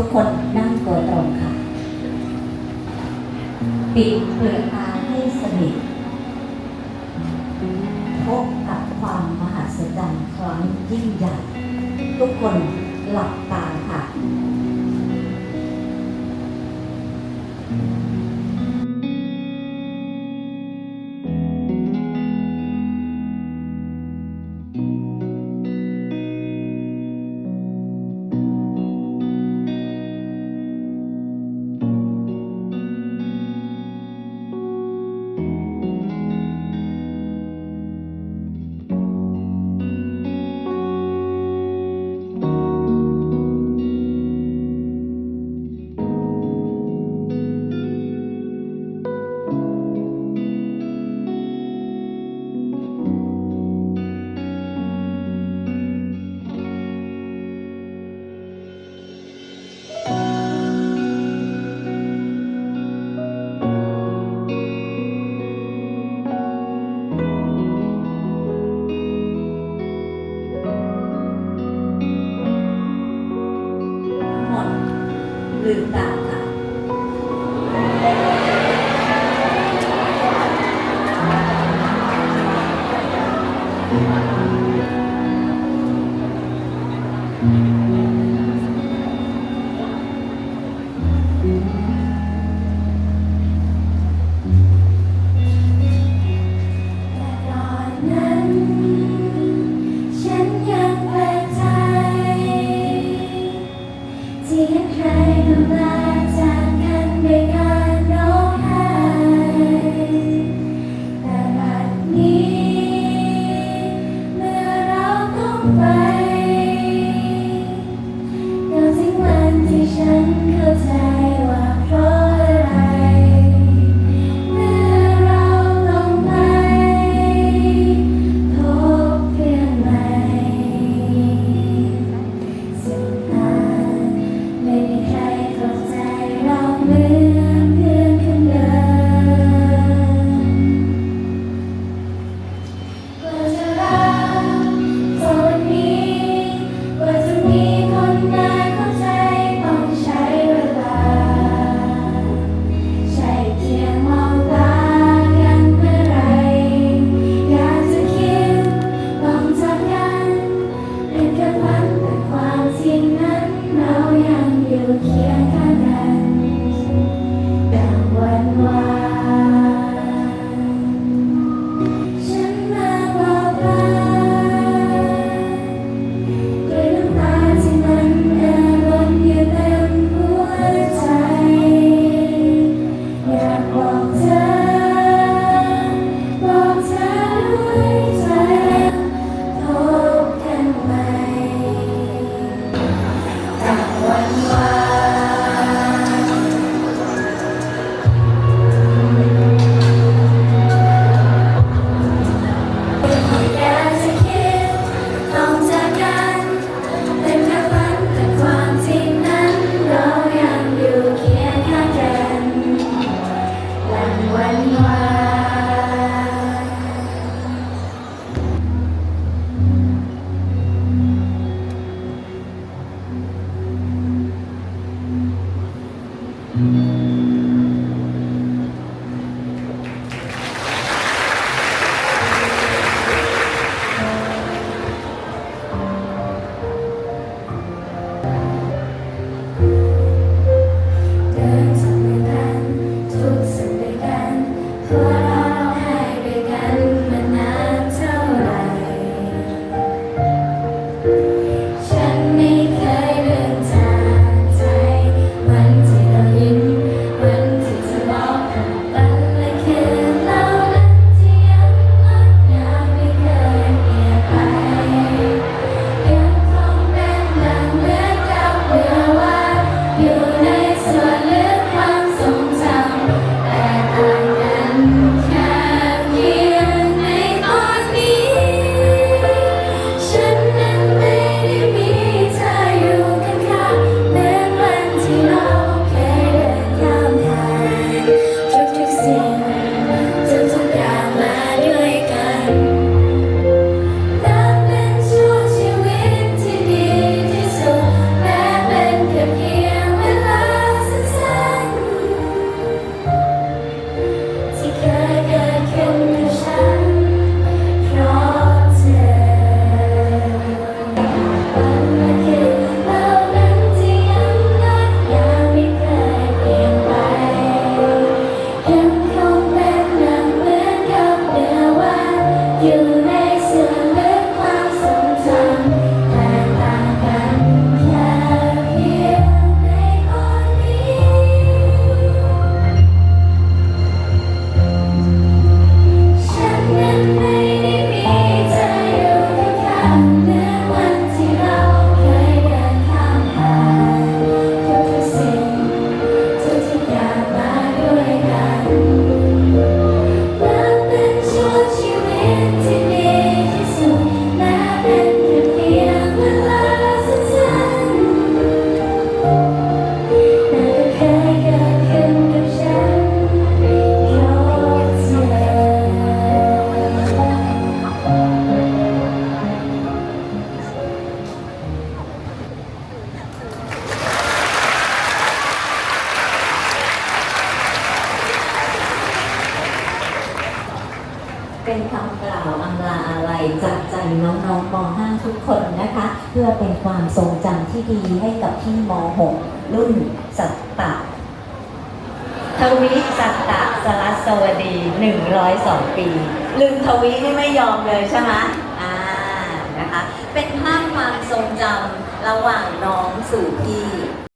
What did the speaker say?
ทุกคนนั่งตัวตรงค่ะ ปิดเปลือกตาให้สนิทพบกับความมหัศจรรย์ครั้งยิ่งใหญ่ ทุกคนหลับตาค่ะ 哒哒 Bye. ป็นคำกล่าวอำลาอะไรจากใจน้องๆม .5 ทุกคนนะคะ เพื่อเป็นความทรงจำที่ดีให้กับพี่ม .6 รุ่นสัตตะทวิสัตตะสรัสวดี 102 ปี ลืมทวินี่ไม่ยอมเลยใช่ไหมอ่านะคะ เป็นภาพความทรงจำระหว่างน้องสู่พี่